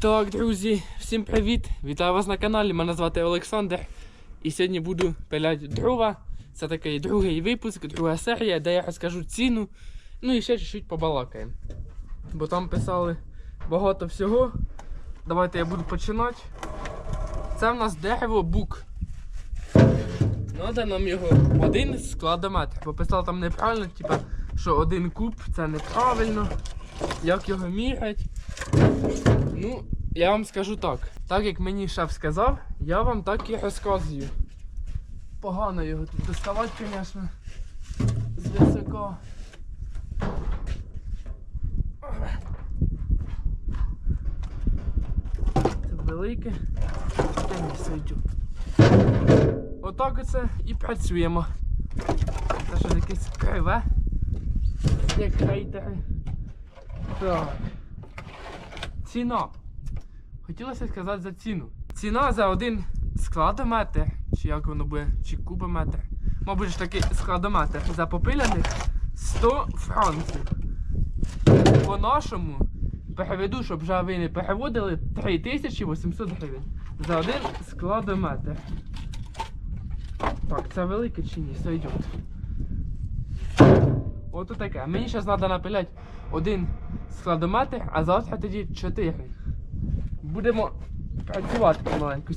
Так, друзі, всім привіт! Вітаю вас на каналі. Мене звати Олександр. І сьогодні буду пиляти дрова. Це такий другий випуск, друга серія, де я розкажу ціну. Ну і ще чуть-чуть побалакаємо. Бо там писали багато всього. Давайте я буду починати. Це в нас дерево бук. Надо нам його один складометр. Бо писали там неправильно, типа, що один куб це неправильно. Як його мірять. Ну, я вам скажу так. Так як мені шеф сказав, я вам так і розказую. Погано його тут доставати, звісно. З висока. Це велике. Та ні, сойдю. Отак оце і працюємо. Це щось якесь криве. Як хейтери. Так. Ціна. Хотілося сказати за ціну. Ціна за один складометр, чи як воно буде, чи кубометр. Мабуть ж таки складометр за попиляних 100 франків. По-нашому переведу, щоб вже ви не переводили 3800 гривень за один складометр. Так, це велике чи ні? Сойдет. Ото таке. Мені зараз треба напиляти один складометр, а завтра тоді 4. Будемо працювати помаленьку.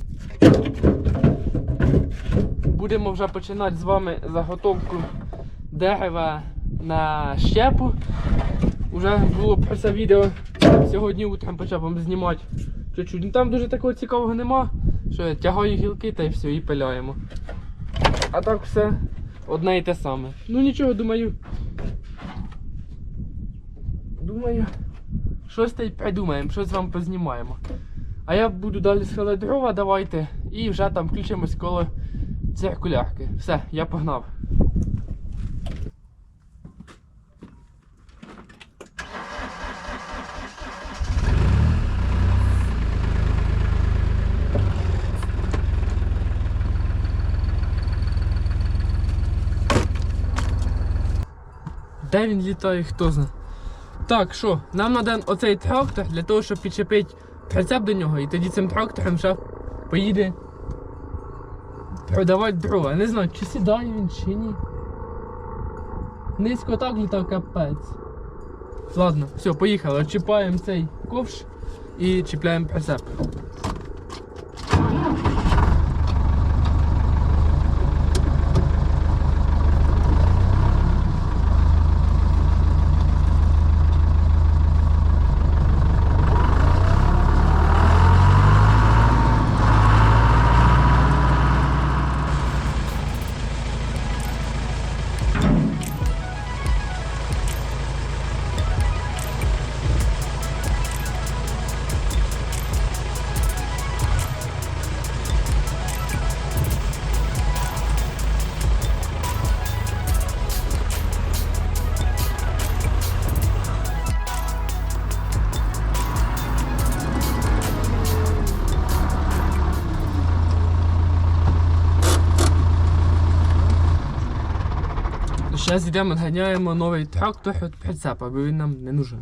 Будемо вже починати з вами заготовку дерева на щепу. Уже було про це відео. Сьогодні утром почав знімати. Чуть-чуть. Ну там дуже такого цікавого нема. Що тягаю гілки та й все, і пиляємо. А так все одне і те саме. Ну нічого, думаю. Думаю, щось та й придумаємо, щось вам познімаємо. А я буду далі схилати дрова, давайте. І вже там включимось коло циркулярки. Все, я погнав. Де він літає, хто знає. Так, що, нам треба оцей трактор для того, щоб підчепити прицеп до нього, і тоді цим трактором шеф поїде продавати дрова. Не знаю, чи сідає він, чи ні. Низько так літав капець. Ладно, все, поїхали. Чіпаємо цей ковш і чіпляємо прицеп. Зараз йдемо, ганяємо новий трактор від прицепа, бо він нам не нужен.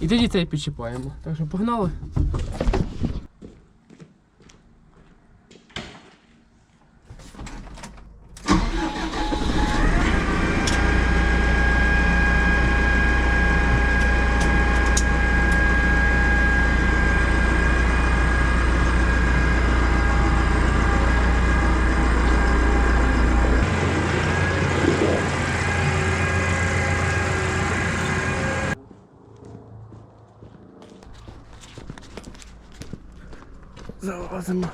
І тоді цей підчіпаємо. Так що погнали. ざわざま。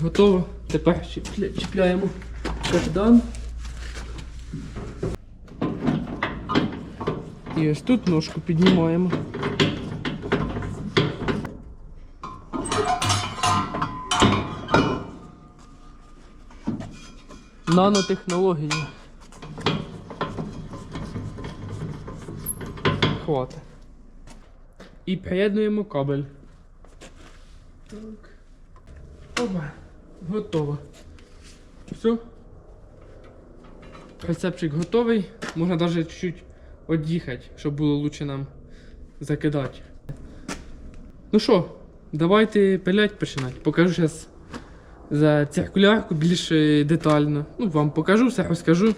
Готово. Тепер чіпляємо кардан. І ось тут ножку піднімаємо. Нанотехнології. Хватить. І приєднуємо кабель. Так. Опа. Готово. Все. Прицепчик готовий. Можна навіть чуть-чуть від'їхати, щоб було лучше нам закидати. Ну що, давайте пилять починати. Покажу зараз за циркулярку більш детально. Ну, вам покажу, все розкажу.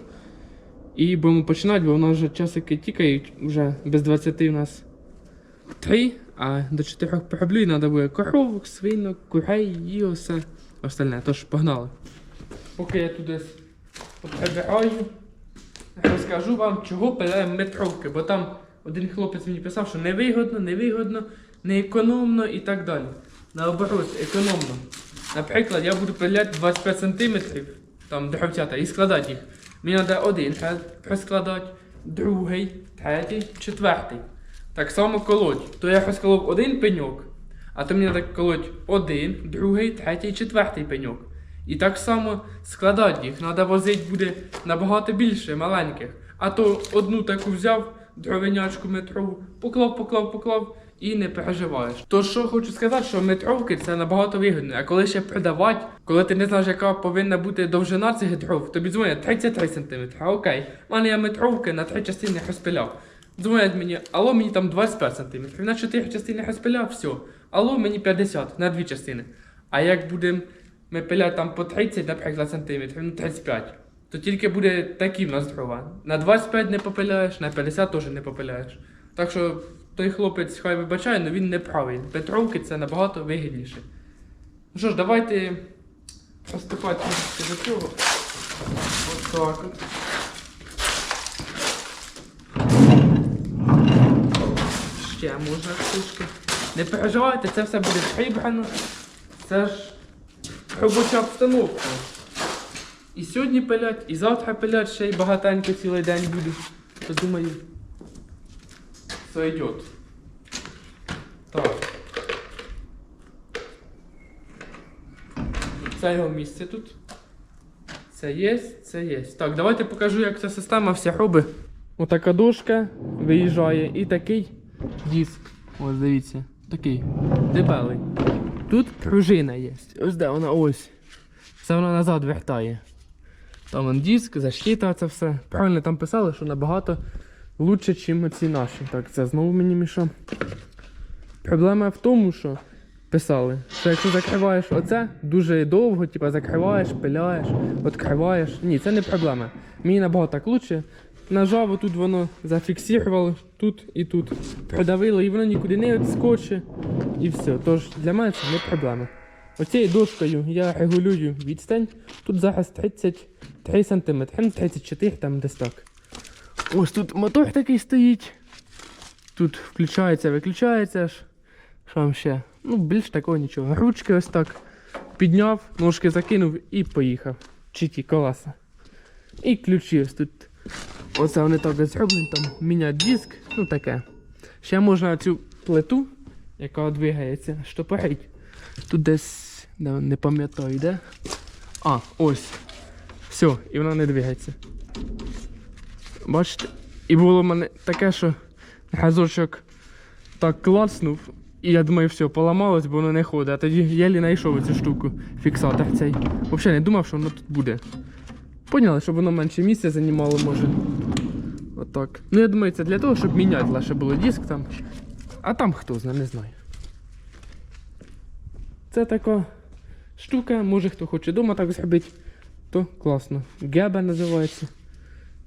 І будемо починати, бо у нас вже часики тікають, вже без 20 у нас 3, а до 4 пороблю і треба буде коровок, свинок, курей і все остальне. Тож погнали. Поки я туди прибираю, розкажу вам, чого пиляємо метровки, бо там один хлопець мені писав, що невигодно, невигодно, не економно і так далі. Наоборот, економно. Наприклад, я буду пиляти 25 см, там дровцята, і складати їх. Мені треба один хрест прискладати, другий, третій, четвертий. Так само колоть. То я розколов один пеньок, а то мені треба колоть один, другий, третій, четвертий пеньок. І так само складати їх. Треба возити буде набагато більше маленьких. А то одну таку взяв, дровинячку метрову, поклав, поклав, поклав і не переживаєш. То що хочу сказати, що метровки це набагато вигідно. А коли ще продавати, коли ти не знаєш, яка повинна бути довжина цих дров, тобі дзвонять 33 см. Окей, в мене є метровки на три частини розпиляв. Дзвонять мені, алло, мені там 25 см. На 4 частини розпиляв, все. Алло, мені 50 на дві частини. А як будемо ми пиляти там по 30, наприклад, сантиметрів, ну 35, то тільки буде такі в нас дрова. На 25 не попиляєш, на 50 теж не попиляєш. Так що той хлопець хай вибачає, але він не правий. Петровки це набагато вигідніше. Ну що ж, давайте приступати до цього. Ось так. Ще можна трішки. Не переживайте, це все буде прибрано. Це ж робоча обстановка. І сьогодні пилять, і завтра пилять, ще й багатенько цілий день буде. То думаю, все йде. Так. Це його місце тут. Це є, це є. Так, давайте покажу, як ця система вся робить. Отака дошка виїжджає і такий диск. Ось дивіться, такий дебелий. Тут пружина є. Ось де вона ось. Це вона назад вертає. Там он диск, защита, це все. Правильно там писали, що набагато лучше, ніж ці наші. Так, це знову мені мішав. Проблема в тому, що писали, що якщо закриваєш оце дуже довго, типа закриваєш, пиляєш, відкриваєш. Ні, це не проблема. Мені набагато так лучше. Нажав, отут воно зафіксувало, тут і тут. Придавило, і воно нікуди не відскочить. І все. Тож для мене це не проблема. Оцією дошкою я регулюю відстань. Тут зараз 33 см, ну 34 там десь так. Ось тут мотор такий стоїть. Тут включається, виключається аж. Що там ще? Ну, більш такого нічого. Ручки ось так. Підняв, ножки закинув і поїхав. Чи ті колеса. І ключі ось тут. Оце вони так зроблені, там міняють диск, ну таке. Ще можна цю плиту, яка двигається, штопорить. Тут десь, не пам'ятаю, де. А, ось. Все, і вона не двигається. Бачите? І було в мене таке, що газочок так клацнув, і я думаю, все, поламалось, бо воно не ходить. А тоді єлі знайшов цю штуку, фіксатор цей. Взагалі не думав, що воно тут буде. Поняли, щоб воно менше місця займало, може. Отак. Ну я думаю, це для того, щоб міняти лише було диск там. А там хто знає, не знаю. Це така штука, може хто хоче вдома так зробити, то класно. Геба називається.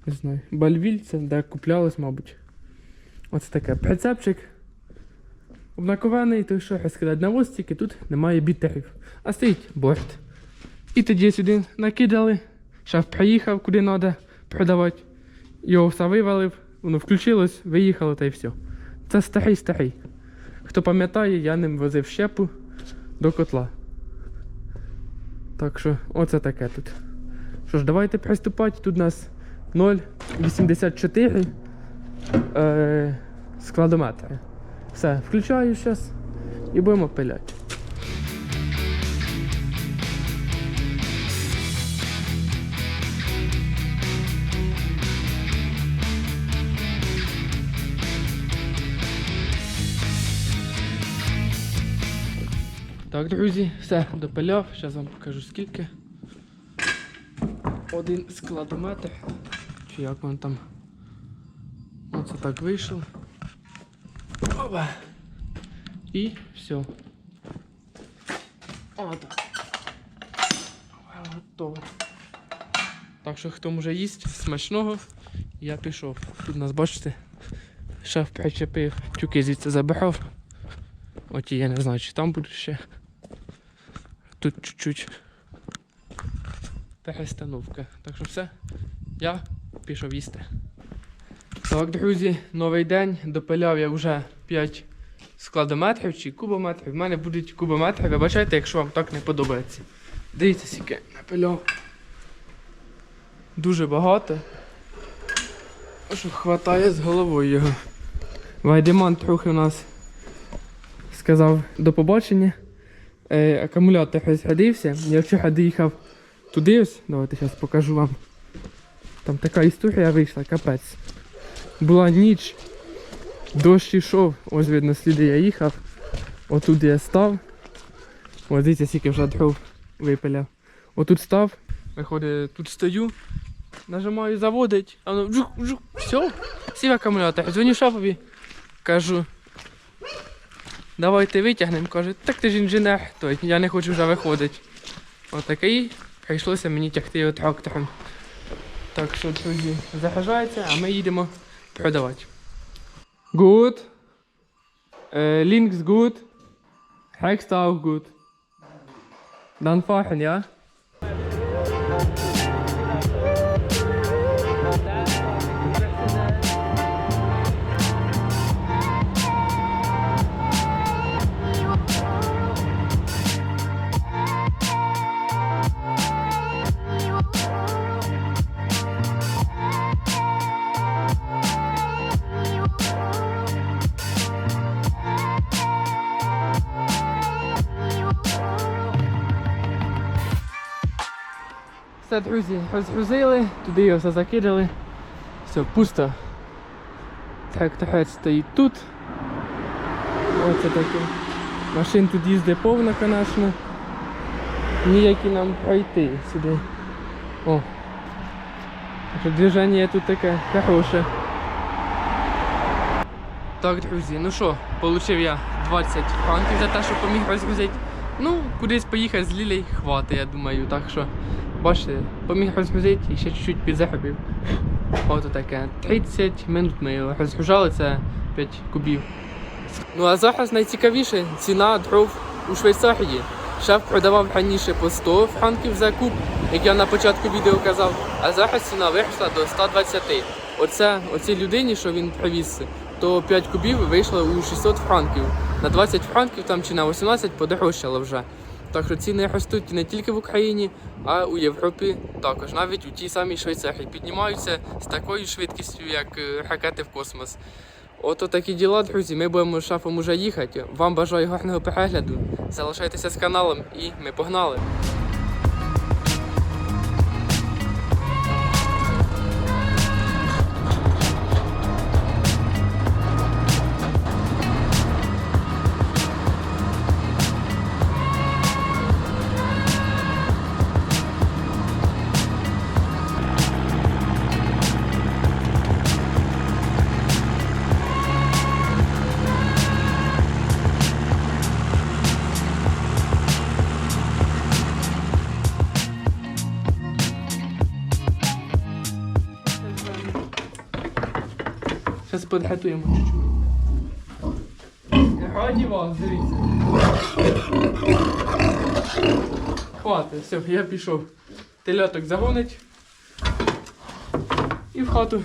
Не знаю. Бальвіль це де куплялось, мабуть. Оце таке. Прицепчик. Обнакований, то що розкидати на тільки тут немає бітерів. А стоїть борт. І тоді сюди накидали. Шеф приїхав куди треба продавати. Його все вивалив, воно включилось, виїхало та й все. Це старий старий. Хто пам'ятає, я ним возив щепу до котла. Так що, оце таке тут. Що ж, давайте приступати. Тут у нас 0,84 е, складометри. Все, включаю зараз і будемо пиляти. Так, друзі, все, допиляв. Зараз вам покажу скільки. Один складометр. Чи як він там. Оце так вийшов. Опа. І все. Отак. Готово. Так що хто може їсть смачного, я пішов. Тут у нас, бачите, шеф причепив, тюки звідси забирав. От і я не знаю, чи там буду ще. Тут чуть-чуть перестановка. Так що все, я пішов їсти. Так, друзі, новий день. Допиляв я вже 5 складометрів чи кубометрів. В мене будуть кубометри. Вибачайте, якщо вам так не подобається. Дивіться, скільки напиляв. Дуже багато. Що хватає з головою його. Вайдеман трохи у нас сказав до побачення. Е, акумулятор розрядився. Я вчора доїхав туди ось. Давайте зараз покажу вам. Там така історія вийшла, капець. Була ніч, дощ йшов, ось видно сліди я їхав. Отут я став. Ось дивіться, скільки вже дров випиляв. Отут став, виходить, тут стою, нажимаю заводить, а воно вжух, все, сів акумулятор. Дзвоню шапові, кажу, давайте витягнемо. Каже, так ти ж інженер, той, я не хочу вже виходити. Отакий, прийшлося мені тягти його трактором. Так що, друзі, загружається, а ми їдемо продавати. Good. Uh, links good. Rechts auch gut. Dann fahren, ja? Все, друзі, розгрузили, туди його все закидали. Все, пусто. Тракторець стоїть тут. Оце таке. Машин тут їздить повно, звісно. Ніякі нам пройти сюди. О. Движення тут таке хороше. Так, друзі, ну що, отримав я 20 франків за те, що поміг розгрузити. Ну, кудись поїхати з Лілей хватить, я думаю, так що. Бачите, поміг розгрузити і ще чуть-чуть підзаробив. Ото таке. 30 минут ми розгружали, це 5 кубів. Ну а зараз найцікавіше ціна дров у Швейцарії. Шеф продавав раніше по 100 франків за куб, як я на початку відео казав, а зараз ціна виросла до 120. Оце оцій людині, що він привіз, то 5 кубів вийшло у 600 франків. На 20 франків там чи на 18 подорожчало вже. Так що ціни ростуть не тільки в Україні, а у Європі також, навіть у тій самій Швейцарії піднімаються з такою швидкістю, як е, ракети в космос. Ото такі діла, друзі. Ми будемо з шафом уже їхати. Вам бажаю гарного перегляду. Залишайтеся з каналом і ми погнали. Зараз підготуємо чуть-чуть. Раді вас, дивіться. Хватить, все, я пішов. Теляток загонить. І в хату